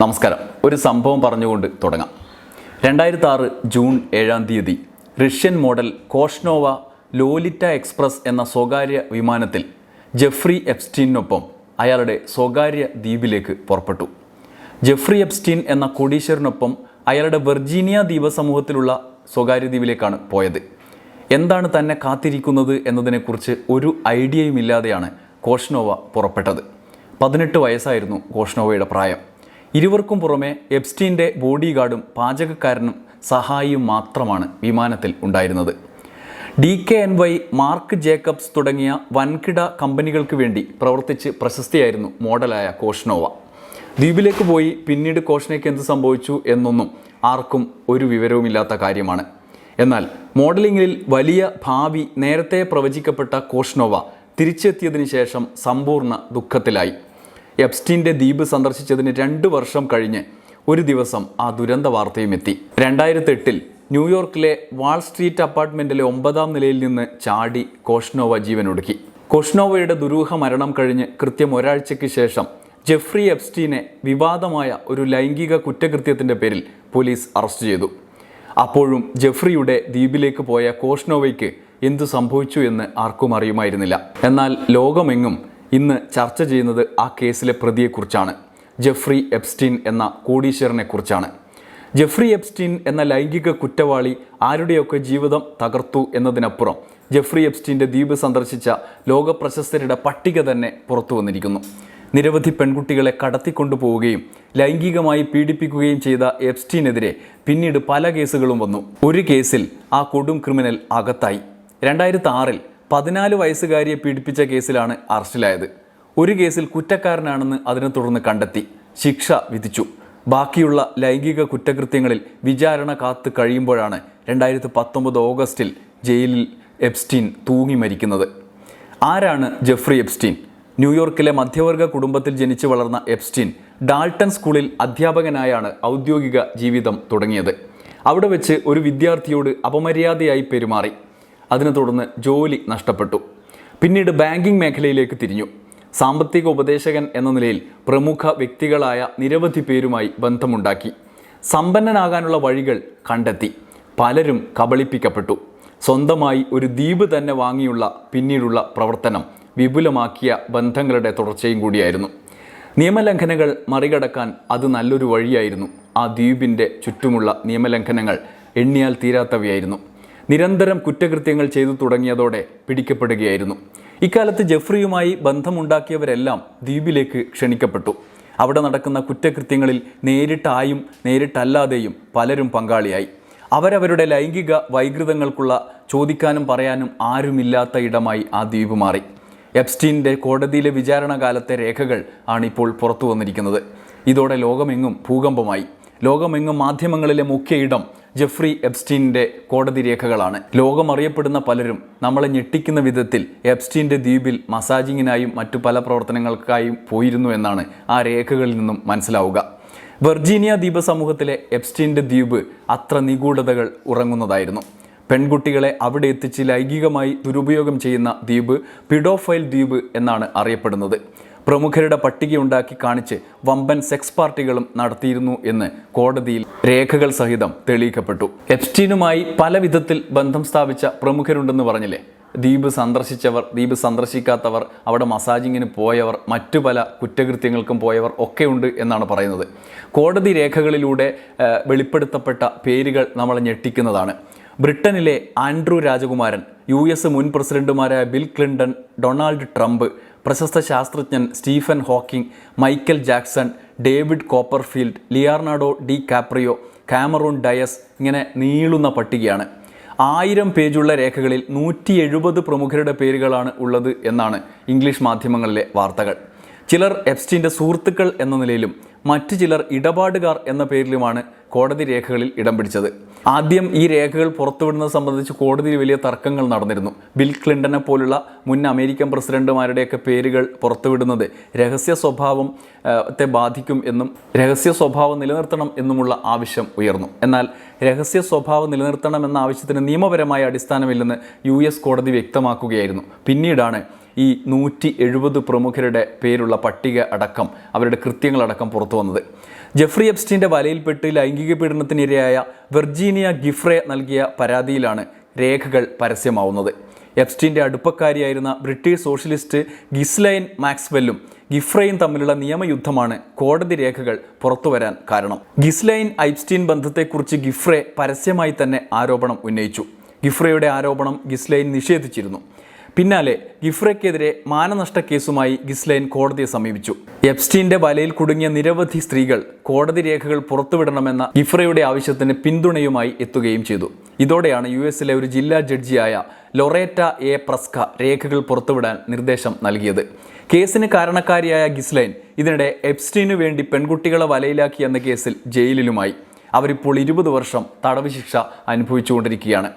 നമസ്കാരം. ഒരു സംഭവം പറഞ്ഞുകൊണ്ട് തുടങ്ങാം. രണ്ടായിരത്തി ആറ് ജൂൺ ഏഴാം തീയതി Russian model Koshnova Lolita Express എന്ന സ്വകാര്യ വിമാനത്തിൽ ജെഫ്രി എപ്സ്റ്റീനൊപ്പം അയാളുടെ സ്വകാര്യ ദ്വീപിലേക്ക് പുറപ്പെട്ടു. ജെഫ്രി എപ്സ്റ്റീൻ എന്ന കോടീശ്വരനൊപ്പം അയാളുടെ വെർജീനിയ ദ്വീപസമൂഹത്തിലുള്ള സ്വകാര്യ ദ്വീപിലേക്കാണ് പോയത്. എന്താണ് തന്നെ കാത്തിരിക്കുന്നത് എന്നതിനെക്കുറിച്ച് ഒരു ഐഡിയയുമില്ലാതെയാണ് കോഷ്നോവ പുറപ്പെട്ടത്. പതിനെട്ട് വയസ്സായിരുന്നു കോഷ്നോവയുടെ പ്രായം. ഇരുവർക്കും പുറമെ എബ്സ്റ്റീന്റെ ബോഡി ഗാർഡും പാചകക്കാരനും സഹായിയും മാത്രമാണ് വിമാനത്തിൽ ഉണ്ടായിരുന്നത്. D K N Y Marc Jacobs തുടങ്ങിയ വൻകിട കമ്പനികൾക്ക് വേണ്ടി പ്രവർത്തിച്ച് പ്രശസ്തിയായിരുന്നു മോഡലായ കോഷ്നോവ. ദ്വീപിലേക്ക് പോയി പിന്നീട് കോഷ്നയ്ക്ക് എന്ത് സംഭവിച്ചു എന്നൊന്നും ആർക്കും ഒരു വിവരവുമില്ലാത്ത കാര്യമാണ്. എന്നാൽ മോഡലിംഗിൽ വലിയ ഭാവി നേരത്തെ പ്രവചിക്കപ്പെട്ട കോഷ്നോവ തിരിച്ചെത്തിയതിനു ശേഷം സമ്പൂർണ ദുഃഖത്തിലായി. എപ്സ്റ്റീന്റെ ദ്വീപ് സന്ദർശിച്ചതിന് രണ്ട് വർഷം കഴിഞ്ഞ് ഒരു ദിവസം ആ ദുരന്ത വാർത്തയും എത്തി. രണ്ടായിരത്തി എട്ടിൽ ന്യൂയോർക്കിലെ വാൾ സ്ട്രീറ്റ് അപ്പാർട്ട്മെന്റിലെ ഒമ്പതാം നിലയിൽ നിന്ന് ചാടി കോഷ്നോവ ജീവനൊടുക്കി. കോഷ്നോവയുടെ ദുരൂഹ മരണം കഴിഞ്ഞ് കൃത്യം ഒരാഴ്ചയ്ക്ക് ശേഷം ജെഫ്രി എബ്സ്റ്റീനെ വിവാദമായ ഒരു ലൈംഗിക കുറ്റകൃത്യത്തിന്റെ പേരിൽ പോലീസ് അറസ്റ്റ് ചെയ്തു. അപ്പോഴും ജെഫ്രിയുടെ ദ്വീപിലേക്ക് പോയ കോഷ്നോവയ്ക്ക് എന്തു സംഭവിച്ചു എന്ന് ആർക്കും അറിയുമായിരുന്നില്ല. എന്നാൽ ലോകമെങ്ങും ഇന്ന് ചർച്ച ചെയ്യുന്നത് ആ കേസിലെ പ്രതിയെക്കുറിച്ചാണ്. ജെഫ്രി എപ്സ്റ്റീൻ എന്ന കോടീശ്വരനെക്കുറിച്ചാണ്. ജെഫ്രി എപ്സ്റ്റീൻ എന്ന ലൈംഗിക കുറ്റവാളി ആരുടെയൊക്കെ ജീവിതം തകർത്തു എന്നതിനപ്പുറം ജെഫ്രി എപ്സ്റ്റീന്റെ ദ്വീപ് സന്ദർശിച്ച ലോക പ്രശസ്തരുടെ പട്ടിക തന്നെ പുറത്തു വന്നിരിക്കുന്നു. നിരവധി പെൺകുട്ടികളെ കടത്തിക്കൊണ്ടുപോവുകയും ലൈംഗികമായി പീഡിപ്പിക്കുകയും ചെയ്ത എപ്സ്റ്റീനെതിരെ പിന്നീട് പല കേസുകളും വന്നു. ഒരു കേസിൽ ആ കൊടും ക്രിമിനൽ അകത്തായി. രണ്ടായിരത്തി ആറിൽ പതിനാല് വയസ്സുകാരിയെ പീഡിപ്പിച്ച കേസിലാണ് അറസ്റ്റിലായത്. ഒരു കേസിൽ കുറ്റക്കാരനാണെന്ന് അതിനെ തുടർന്ന് കണ്ടെത്തി. ശിക്ഷ വിധിച്ചു. ബാക്കിയുള്ള ലൈംഗിക കുറ്റകൃത്യങ്ങളിൽ വിചാരണ കാത്ത് കഴിയുമ്പോഴാണ് രണ്ടായിരത്തി പത്തൊമ്പത് ഓഗസ്റ്റിൽ ജയിലിൽ എപ്സ്റ്റീൻ തൂങ്ങി മരിക്കുന്നത്. ആരാണ് ജെഫ്രി എപ്സ്റ്റീൻ ന്യൂയോർക്കിലെ മധ്യവർഗ കുടുംബത്തിൽ ജനിച്ചു വളർന്ന എപ്സ്റ്റീൻ ഡാൾട്ടൺ സ്കൂളിൽ അധ്യാപകനായാണ് ഔദ്യോഗിക ജീവിതം തുടങ്ങിയത്. അവിടെ വെച്ച് ഒരു വിദ്യാർത്ഥിയോട് അപമര്യാദയായി പെരുമാറി. അതിനെ തുടർന്ന് ജോലി നഷ്ടപ്പെട്ടു. പിന്നീട് ബാങ്കിംഗ് മേഖലയിലേക്ക് തിരിഞ്ഞു. സാമ്പത്തിക ഉപദേശകൻ എന്ന നിലയിൽ പ്രമുഖ വ്യക്തികളായ നിരവധി പേരുമായി ബന്ധമുണ്ടാക്കി. സമ്പന്നനാകാനുള്ള വഴികൾ കണ്ടെത്തി. പലരും കബളിപ്പിക്കപ്പെട്ടു. സ്വന്തമായി ഒരു ദ്വീപ് തന്നെ വാങ്ങിയുള്ള പിന്നീടുള്ള പ്രവർത്തനം വിപുലമാക്കിയ ബന്ധങ്ങളുടെ തുടർച്ചയും കൂടിയായിരുന്നു. നിയമലംഘനങ്ങൾ മറികടക്കാൻ അത് നല്ലൊരു വഴിയായിരുന്നു. ആ ദ്വീപിന്റെ ചുറ്റുമുള്ള നിയമലംഘനങ്ങൾ എണ്ണിയാൽ തീരാത്തവയായിരുന്നു. നിരന്തരം കുറ്റകൃത്യങ്ങൾ ചെയ്തു തുടങ്ങിയതോടെ പിടിക്കപ്പെടുകയായിരുന്നു. ഇക്കാലത്ത് ജെഫ്രിയുമായി ബന്ധമുണ്ടാക്കിയവരെല്ലാം ദ്വീപിലേക്ക് ക്ഷണിക്കപ്പെട്ടു. അവിടെ നടക്കുന്ന കുറ്റകൃത്യങ്ങളിൽ നേരിട്ടായും നേരിട്ടല്ലാതെയും പലരും പങ്കാളിയായി. അവരവരുടെ ലൈംഗിക വൈകൃതങ്ങൾക്കുള്ള ചോദിക്കാനും പറയാനും ആരുമില്ലാത്ത ഇടമായി ആ ദ്വീപ് മാറി. എപ്സ്റ്റീന്റെ കോടതിയിലെ വിചാരണ കാലത്തെ രേഖകൾ ആണിപ്പോൾ പുറത്തു വന്നിരിക്കുന്നത്. ഇതോടെ ലോകമെങ്ങും ഭൂകമ്പമായി. ലോകമെങ്ങും മാധ്യമങ്ങളിലെ മുഖ്യ ഇടം ജെഫ്രി എബ്സ്റ്റീനിന്റെ കോടതി രേഖകളാണ്. ലോകമറിയപ്പെടുന്ന പലരും നമ്മളെ ഞെട്ടിക്കുന്ന വിധത്തിൽ എബ്സ്റ്റീന്റെ ദ്വീപിൽ മസാജിങ്ങിനായും മറ്റു പല പ്രവർത്തനങ്ങൾക്കായും പോയിരുന്നു എന്നാണ് ആ രേഖകളിൽ നിന്നും മനസ്സിലാവുക. വെർജീനിയ ദ്വീപ സമൂഹത്തിലെ എബ്സ്റ്റീന്റെ ദ്വീപ് അത്ര നിഗൂഢതകൾ ഉറങ്ങുന്നതായിരുന്നു. പെൺകുട്ടികളെ അവിടെ എത്തിച്ച് ലൈംഗികമായി ദുരുപയോഗം ചെയ്യുന്ന ദ്വീപ് പിഡോഫൈൽ ദ്വീപ് എന്നാണ് അറിയപ്പെടുന്നത്. പ്രമുഖരുടെ പട്ടികയുണ്ടാക്കി കാണിച്ച് വമ്പൻ സെക്സ് പാർട്ടികളും നടത്തിയിരുന്നു എന്ന് കോടതിയിൽ രേഖകൾ സഹിതം തെളിയിക്കപ്പെട്ടു. എപ്സ്റ്റീനുമായി പല വിധത്തിൽ ബന്ധം സ്ഥാപിച്ച പ്രമുഖരുണ്ടെന്ന് പറഞ്ഞില്ലേ? ദ്വീപ് സന്ദർശിച്ചവർ ദ്വീപ് സന്ദർശിക്കാത്തവർ അവിടെ മസാജിങ്ങിന് പോയവർ മറ്റു പല കുറ്റകൃത്യങ്ങൾക്കും പോയവർ ഒക്കെയുണ്ട് എന്നാണ് പറയുന്നത്. കോടതി രേഖകളിലൂടെ വെളിപ്പെടുത്തപ്പെട്ട പേരുകൾ നമ്മളെ ഞെട്ടിക്കുന്നതാണ്. ബ്രിട്ടനിലെ ആൻഡ്രൂ രാജകുമാരൻ യു എസ് മുൻ പ്രസിഡന്റുമാരായ ബിൽ ക്ലിന്റൺ ഡൊണാൾഡ് ട്രംപ് പ്രശസ്ത ശാസ്ത്രജ്ഞൻ Stephen Hawking Michael Jackson David Copperfield Leonardo DiCaprio Cameron Diaz ഇങ്ങനെ നീളുന്ന പട്ടികയാണ്. ആയിരം പേജുള്ള രേഖകളിൽ നൂറ്റി എഴുപത് പ്രമുഖരുടെ പേരുകളാണ് ഉള്ളത് എന്നാണ് ഇംഗ്ലീഷ് മാധ്യമങ്ങളിലെ വാർത്തകൾ. ചിലർ എപ്സ്റ്റീന്റെ സുഹൃത്തുക്കൾ എന്ന നിലയിലും മറ്റു ചിലർ ഇടപാടുകാർ എന്ന പേരിലുമാണ് കോടതി രേഖകളിൽ ഇടം പിടിച്ചത്. ആദ്യം ഈ രേഖകൾ പുറത്തുവിടുന്നത് സംബന്ധിച്ച് കോടതിയിൽ വലിയ തർക്കങ്ങൾ നടന്നിരുന്നു. ബിൽ ക്ലിന്റനെ പോലുള്ള മുൻ അമേരിക്കൻ പ്രസിഡന്റുമാരുടെയൊക്കെ പേരുകൾ പുറത്തുവിടുന്നത് രഹസ്യ സ്വഭാവം ത്തെ ബാധിക്കും എന്നും രഹസ്യ സ്വഭാവം നിലനിർത്തണം എന്നുമുള്ള ആവശ്യം ഉയർന്നു. എന്നാൽ രഹസ്യ സ്വഭാവം നിലനിർത്തണം എന്ന ആവശ്യത്തിന് നിയമപരമായ അടിസ്ഥാനമില്ലെന്ന് യു കോടതി വ്യക്തമാക്കുകയായിരുന്നു. പിന്നീടാണ് ഈ നൂറ്റി എഴുപത് പ്രമുഖരുടെ പേരുള്ള പട്ടിക അടക്കം അവരുടെ കൃത്യങ്ങളടക്കം പുറത്തു വന്നത്. ജെഫ്രി എപ്സ്റ്റീന്റെ വലയിൽപ്പെട്ട് ലൈംഗിക പീഡനത്തിനിരയായ വെർജീനിയ ഗിഫ്രെ നൽകിയ പരാതിയിലാണ് രേഖകൾ പരസ്യമാവുന്നത്. എപ്സ്റ്റീന്റെ അടുപ്പക്കാരിയായിരുന്ന ബ്രിട്ടീഷ് സോഷ്യലിസ്റ്റ് ഗിസ്ലൈൻ മാക്സ്വെല്ലും ഗിഫ്രയും തമ്മിലുള്ള നിയമയുദ്ധമാണ് കോടതി രേഖകൾ പുറത്തുവരാൻ കാരണം. ഗിസ്ലൈൻ ഐപ്സ്റ്റീൻ ബന്ധത്തെക്കുറിച്ച് ഗിഫ്രെ പരസ്യമായി തന്നെ ആരോപണം ഉന്നയിച്ചു. ഗിഫ്രയുടെ ആരോപണം ഗിസ്ലൈൻ നിഷേധിച്ചിരുന്നു. പിന്നാലെ ഗിഫ്രയ്ക്കെതിരെ മാനനഷ്ട കേസുമായി ഗിസ്ലൈൻ കോടതിയെ സമീപിച്ചു. എപ്സ്റ്റീന്റെ വലയിൽ കുടുങ്ങിയ നിരവധി സ്ത്രീകൾ കോടതി രേഖകൾ പുറത്തുവിടണമെന്ന ഗിഫ്രയുടെ ആവശ്യത്തിന് പിന്തുണയുമായി എത്തുകയും ചെയ്തു. ഇതോടെയാണ് യു എസിലെ ഒരു ജില്ലാ ജഡ്ജിയായ ലൊറേറ്റ എ പ്രസ്ക രേഖകൾ പുറത്തുവിടാൻ നിർദ്ദേശം നൽകിയത്. കേസിന് കാരണക്കാരിയായ ഗിസ്ലൈൻ ഇതിനിടെ എപ്സ്റ്റീനു വേണ്ടി പെൺകുട്ടികളെ വലയിലാക്കി എന്ന കേസിൽ ജയിലിലുമായി. അവരിപ്പോൾ ഇരുപത് വർഷം തടവ് ശിക്ഷ അനുഭവിച്ചുകൊണ്ടിരിക്കുകയാണ്.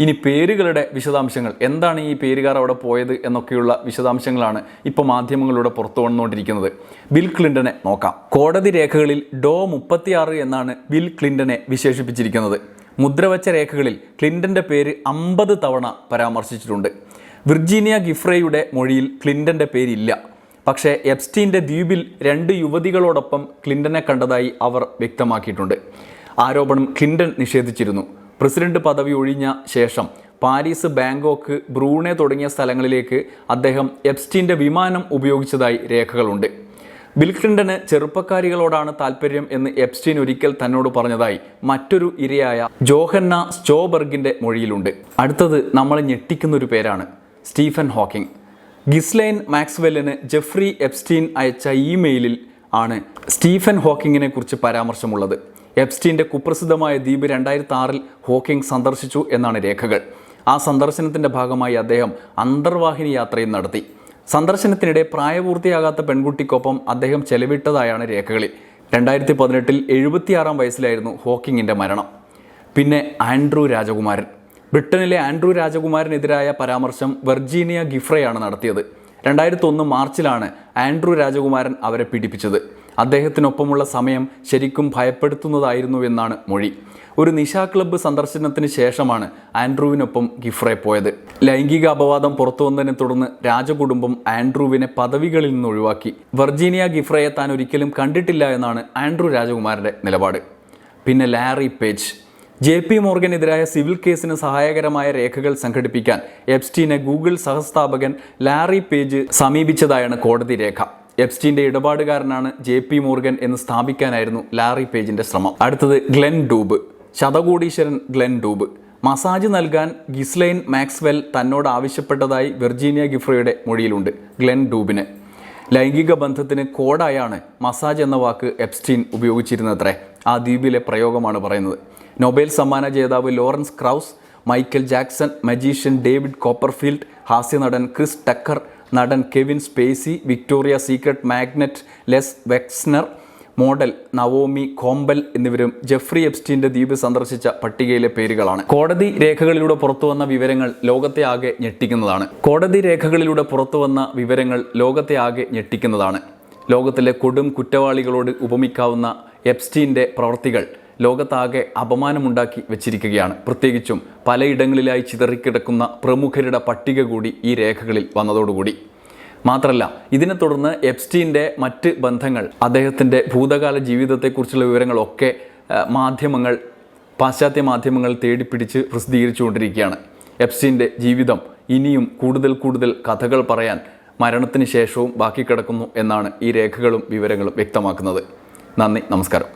ഇനി പേരുകളുടെ വിശദാംശങ്ങൾ. എന്താണ് ഈ പേരുകാർ അവിടെ പോയത് എന്നൊക്കെയുള്ള വിശദാംശങ്ങളാണ് ഇപ്പോൾ മാധ്യമങ്ങളിലൂടെ പുറത്തു വന്നുകൊണ്ടിരിക്കുന്നത്. ബിൽ ക്ലിന്റനെ നോക്കാം. കോടതി രേഖകളിൽ ഡോ മുപ്പത്തിയാറ് എന്നാണ് ബിൽ ക്ലിന്റനെ വിശേഷിപ്പിച്ചിരിക്കുന്നത്. മുദ്രവച്ച രേഖകളിൽ ക്ലിന്റന്റെ പേര് അമ്പത് തവണ പരാമർശിച്ചിട്ടുണ്ട്. വിർജീനിയ ഗിഫ്രയുടെ മൊഴിയിൽ ക്ലിന്റന്റെ പേരില്ല. പക്ഷേ എപ്സ്റ്റീന്റെ ദ്വീപിൽ രണ്ട് യുവതികളോടൊപ്പം ക്ലിന്റനെ കണ്ടതായി അവർ വ്യക്തമാക്കിയിട്ടുണ്ട്. ആരോപണം ക്ലിന്റൺ നിഷേധിച്ചിരുന്നു. പ്രസിഡന്റ് പദവി ഒഴിഞ്ഞ ശേഷം പാരീസ് ബാങ്കോക്ക് ബ്രൂണെ തുടങ്ങിയ സ്ഥലങ്ങളിലേക്ക് അദ്ദേഹം എപ്സ്റ്റീന്റെ വിമാനം ഉപയോഗിച്ചതായി രേഖകളുണ്ട്. ബിൽ ക്ലിന്റന് ചെറുപ്പക്കാരികളോടാണ് താല്പര്യം എന്ന് എപ്സ്റ്റീൻ ഒരിക്കൽ തന്നോട് പറഞ്ഞതായി മറ്റൊരു ഇരയായ ജോഹന്ന സ്റ്റോബർഗിന്റെ മൊഴിയിലുണ്ട്. അടുത്തത് നമ്മൾ ഞെട്ടിക്കുന്ന ഒരു പേരാണ് സ്റ്റീഫൻ ഹോക്കിംഗ്. ഗിസ്ലൈൻ മാക്സ്വെല്ലിന് ജെഫ്രി എപ്സ്റ്റീൻ അയച്ച ഇമെയിലിൽ ആണ് സ്റ്റീഫൻ ഹോക്കിങ്ങിനെ കുറിച്ച് പരാമർശമുള്ളത്. എപ്സ്റ്റീന്റെ കുപ്രസിദ്ധമായ ദ്വീപ് രണ്ടായിരത്തി ആറിൽ ഹോക്കിംഗ് സന്ദർശിച്ചു എന്നാണ് രേഖകൾ. ആ സന്ദർശനത്തിന്റെ ഭാഗമായി അദ്ദേഹം അന്തർവാഹിനി യാത്രയും നടത്തി. സന്ദർശനത്തിനിടെ പ്രായപൂർത്തിയാകാത്ത പെൺകുട്ടിക്കൊപ്പം അദ്ദേഹം ചെലവിട്ടതായാണ് രേഖകളിൽ. രണ്ടായിരത്തി പതിനെട്ടിൽ എഴുപത്തിയാറാം വയസ്സിലായിരുന്നു ഹോക്കിങ്ങിന്റെ മരണം. പിന്നെ ആൻഡ്രൂ രാജകുമാരൻ. ബ്രിട്ടനിലെ ആൻഡ്രൂ രാജകുമാരനെതിരായ പരാമർശം വെർജീനിയ ഗിഫ്രയാണ് നടത്തിയത്. രണ്ടായിരത്തി ഒന്ന് മാർച്ചിലാണ് ആൻഡ്രൂ രാജകുമാരൻ അവരെ പീഡിപ്പിച്ചത്. അദ്ദേഹത്തിനൊപ്പമുള്ള സമയം ശരിക്കും ഭയപ്പെടുത്തുന്നതായിരുന്നു എന്നാണ് മൊഴി. ഒരു നിശാ ക്ലബ്ബ് സന്ദർശനത്തിന് ശേഷമാണ് ആൻഡ്രൂവിനൊപ്പം ഗിഫ്രെ പോയത്. ലൈംഗിക അപവാദം പുറത്തു വന്നതിനെ തുടർന്ന് രാജകുടുംബം ആൻഡ്രൂവിനെ പദവികളിൽ നിന്ന് ഒഴിവാക്കി. വെർജീനിയ ഗിഫ്രയെ താൻ ഒരിക്കലും കണ്ടിട്ടില്ല എന്നാണ് ആൻഡ്രൂ രാജകുമാരന്റെ നിലപാട്. പിന്നെ ലാറി പേജ്. ജെ പി മോർഗനെതിരായ സിവിൽ കേസിന് സഹായകരമായ രേഖകൾ സംഘടിപ്പിക്കാൻ എപ്സ്റ്റീനെ ഗൂഗിൾ സഹസ്ഥാപകൻ ലാറി പേജ് സമീപിച്ചതായാണ് കോടതി രേഖ. എപ്സ്റ്റീന്റെ ഇടപാടുകാരനാണ് ജെ പി മോർഗൻ എന്ന് സ്ഥാപിക്കാനായിരുന്നു ലാറി പേജിന്റെ ശ്രമം. അടുത്തത് ഗ്ലെൻ ഡൂബ്. ശതകോടീശ്വരൻ ഗ്ലെൻ ഡൂബ്. മസാജ് നൽകാൻ ഗിസ്ലൈൻ മാക്സ്വെൽ തന്നോട് ആവശ്യപ്പെട്ടതായി വെർജീനിയ ഗിഫ്രയുടെ മൊഴിയിലുണ്ട് ഗ്ലെൻ ഡൂബിന്. ലൈംഗിക ബന്ധത്തിന് കോഡായാണ് മസാജ് എന്ന വാക്ക് എപ്സ്റ്റീൻ ഉപയോഗിച്ചിരുന്നത്രേ. ആ ദ്വീപിലെ പ്രയോഗമാണ് പറയുന്നത്. നൊബേൽ സമ്മാന ജേതാവ് Lawrence Krauss Michael Jackson magician David Copperfield ഹാസ്യനടൻ Chris Tucker നടൻ Kevin Spacey Victoria Secret magnate Les Wexner model Naomi Campbell എന്നിവരും ജെഫ്രി എപ്സ്റ്റീന്റെ ദ്വീപ് സന്ദർശിച്ച പട്ടികയിലെ പേരുകളാണ്. കോടതി രേഖകളിലൂടെ പുറത്തുവന്ന വിവരങ്ങൾ ലോകത്തെ ആകെ ഞെട്ടിക്കുന്നതാണ്. കോടതി രേഖകളിലൂടെ പുറത്തുവന്ന വിവരങ്ങൾ ലോകത്തെ ആകെ ഞെട്ടിക്കുന്നതാണ്. ലോകത്തിലെ കൊടും കുറ്റവാളികളോട് ഉപമിക്കാവുന്ന എപ്സ്റ്റീന്റെ പ്രവർത്തികൾ ലോകത്താകെ അപമാനമുണ്ടാക്കി വെച്ചിരിക്കുകയാണ്. പ്രത്യേകിച്ചും പലയിടങ്ങളിലായി ചിതറിക്കിടക്കുന്ന പ്രമുഖരുടെ പട്ടിക കൂടി ഈ രേഖകളിൽ വന്നതോടുകൂടി. മാത്രമല്ല ഇതിനെ തുടർന്ന് എപ്സ്റ്റീന്റെ മറ്റ് ബന്ധങ്ങൾ അദ്ദേഹത്തിന്റെ ഭൂതകാല ജീവിതത്തെക്കുറിച്ചുള്ള വിവരങ്ങളൊക്കെ മാധ്യമങ്ങൾ പാശ്ചാത്യ മാധ്യമങ്ങൾ തേടിപ്പിടിച്ച് പ്രസിദ്ധീകരിച്ചുകൊണ്ടിരിക്കുകയാണ്. എപ്സ്റ്റീന്റെ ജീവിതം ഇനിയും കൂടുതൽ കൂടുതൽ കഥകൾ പറയാൻ മരണത്തിന് ശേഷവും ബാക്കി കിടക്കുന്നു എന്നാണ് ഈ രേഖകളും വിവരങ്ങളും വ്യക്തമാക്കുന്നത്. നന്ദി നമസ്കാരം.